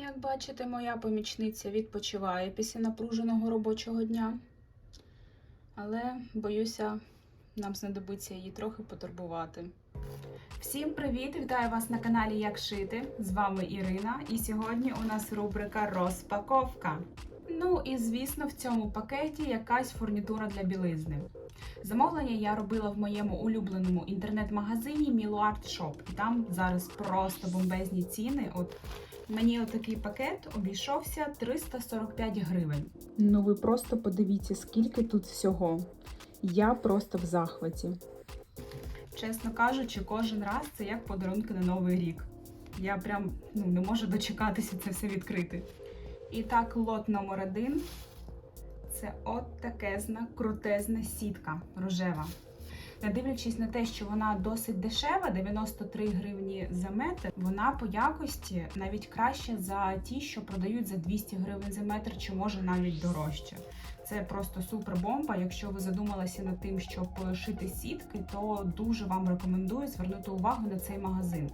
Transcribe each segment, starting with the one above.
Як бачите, моя помічниця відпочиває після напруженого робочого дня. Але боюся, нам знадобиться її трохи потурбувати. Всім привіт! Вітаю вас на каналі Як Шити. З вами Ірина, і сьогодні у нас рубрика Розпаковка. Ну і звісно, в цьому пакеті якась фурнітура для білизни. Замовлення я робила в моєму улюбленому інтернет-магазині Milo Art Shop. І там зараз просто бомбезні ціни. От Мені отакий пакет обійшовся 345 гривень. Ну ви просто подивіться, скільки тут всього. Я просто в захваті. Чесно кажучи, кожен раз це як подарунки на новий рік. Я прям ну, не можу дочекатися це все відкрити. І так, лот номер один це от такезна, крутезна сітка рожева. Не дивлячись на те, що вона досить дешева, 93 гривні за метр, вона по якості навіть краще за ті, що продають за 200 гривень за метр, чи може навіть дорожче. Це просто супер бомба. Якщо ви задумалися над тим, щоб шити сітки, то дуже вам рекомендую звернути увагу на цей магазин.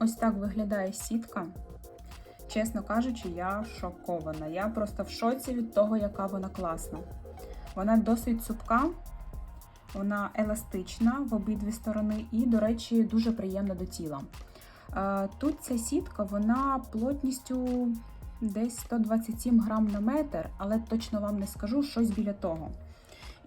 Ось так виглядає сітка. Чесно кажучи, я шокована. Я просто в шоці від того, яка вона класна. Вона досить цупка, вона еластична в обидві сторони і, до речі, дуже приємна до тіла. Е, Тут ця сітка, вона плотністю десь 127 грам на метр, але точно вам не скажу щось біля того.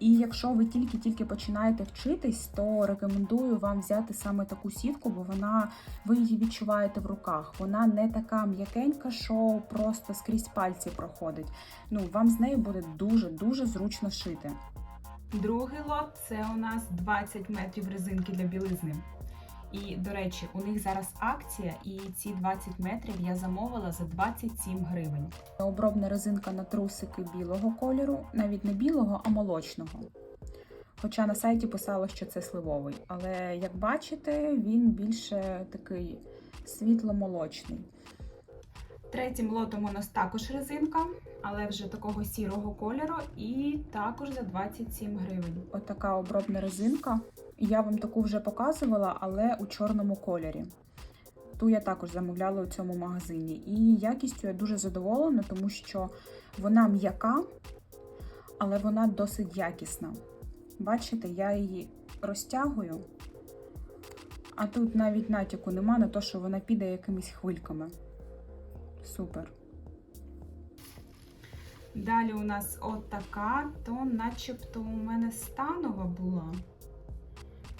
І якщо ви тільки-тільки починаєте вчитись, то рекомендую вам взяти саме таку сітку, бо вона ви її відчуваєте в руках. Вона не така м'якенька, що просто скрізь пальці проходить. Ну, вам з нею буде дуже-дуже зручно шити. Другий лот це у нас 20 метрів резинки для білизни. І, до речі, у них зараз акція, і ці 20 метрів я замовила за 27 гривень. Обробна резинка на трусики білого кольору, навіть не білого, а молочного. Хоча на сайті писало, що це сливовий. Але як бачите, він більше такий світло-молочний. Третім лотом у нас також резинка, але вже такого сірого кольору, і також за 27 гривень. Отака обробна резинка. Я вам таку вже показувала, але у чорному кольорі. Ту я також замовляла у цьому магазині. І якістю я дуже задоволена, тому що вона м'яка, але вона досить якісна. Бачите, я її розтягую, а тут навіть натяку нема на те, що вона піде якимись хвильками. Супер. Далі у нас от така, то начебто у мене станова була.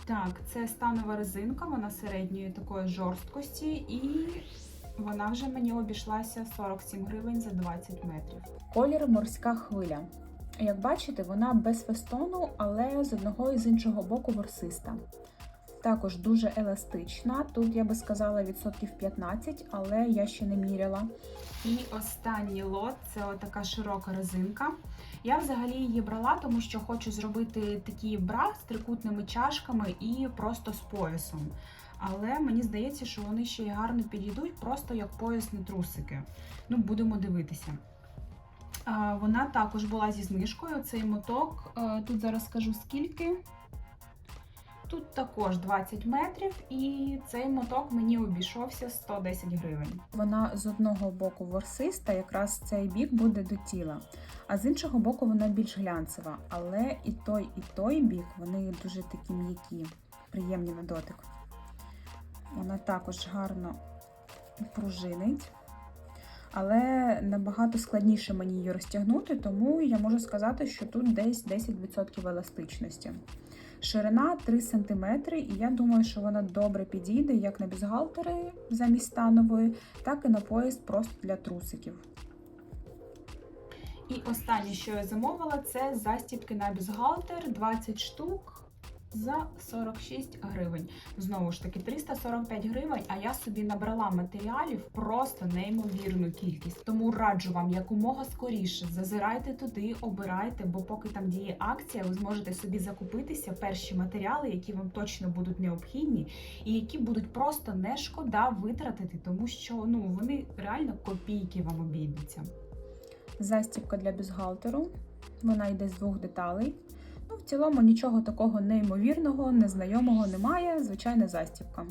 Так, це станова резинка, вона середньої такої жорсткості, і вона вже мені обійшлася 47 гривень за 20 метрів. Колір морська хвиля. Як бачите, вона без фестону, але з одного і з іншого боку ворсиста. Також дуже еластична. Тут я би сказала відсотків 15, але я ще не міряла. І останній лот це така широка резинка. Я взагалі її брала, тому що хочу зробити такі бра з трикутними чашками і просто з поясом. Але мені здається, що вони ще й гарно підійдуть, просто як поясні трусики. Ну, будемо дивитися. Вона також була зі знижкою. Цей моток, е, тут зараз скажу скільки. Тут також 20 метрів, і цей моток мені обійшовся 110 гривень. Вона з одного боку ворсиста, якраз цей бік буде до тіла, а з іншого боку вона більш глянцева. Але і той, і той бік вони дуже такі м'які, приємні на дотик. Вона також гарно пружинить. Але набагато складніше мені її розтягнути, тому я можу сказати, що тут десь 10% еластичності. Ширина 3 см, і я думаю, що вона добре підійде як на бюстгальтери замість станової, так і на пояс просто для трусиків. І останнє, що я замовила, це застіпки на бюстгальтер 20 штук за 46 гривень. Знову ж таки, 345 гривень, а я собі набрала матеріалів просто неймовірну кількість. Тому раджу вам якомога скоріше зазирайте туди, обирайте, бо поки там діє акція, ви зможете собі закупитися перші матеріали, які вам точно будуть необхідні, і які будуть просто не шкода витратити, тому що ну вони реально копійки вам обійдуться. Застібка для бюстгальтеру. Вона йде з двох деталей. Цілому нічого такого неймовірного, незнайомого немає. Звичайна застібка.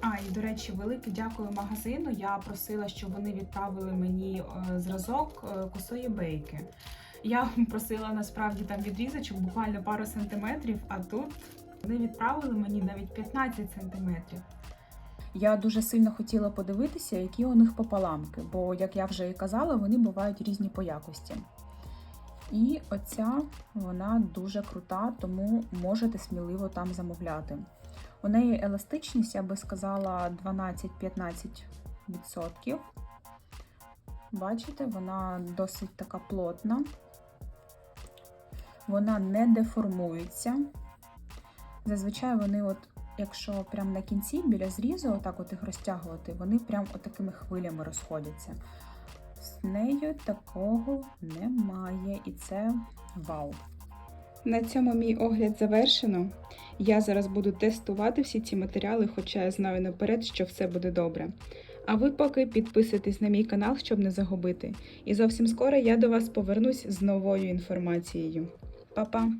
А і до речі, велике дякую магазину. Я просила, щоб вони відправили мені е, зразок е, косої бейки. Я просила насправді там відрізочок буквально пару сантиметрів, а тут вони відправили мені навіть 15 сантиметрів. Я дуже сильно хотіла подивитися, які у них пополамки, бо, як я вже і казала, вони бувають різні по якості. І оця вона дуже крута, тому можете сміливо там замовляти. У неї еластичність, я би сказала, 12-15%. Бачите, вона досить така плотна. Вона не деформується. Зазвичай вони, от, якщо прямо на кінці біля зрізу, отак от їх розтягувати, вони прям отакими хвилями розходяться. З нею такого немає, і це вау. На цьому мій огляд завершено. Я зараз буду тестувати всі ці матеріали, хоча я знаю наперед, що все буде добре. А ви поки підписуйтесь на мій канал, щоб не загубити. І зовсім скоро я до вас повернусь з новою інформацією. Па-па!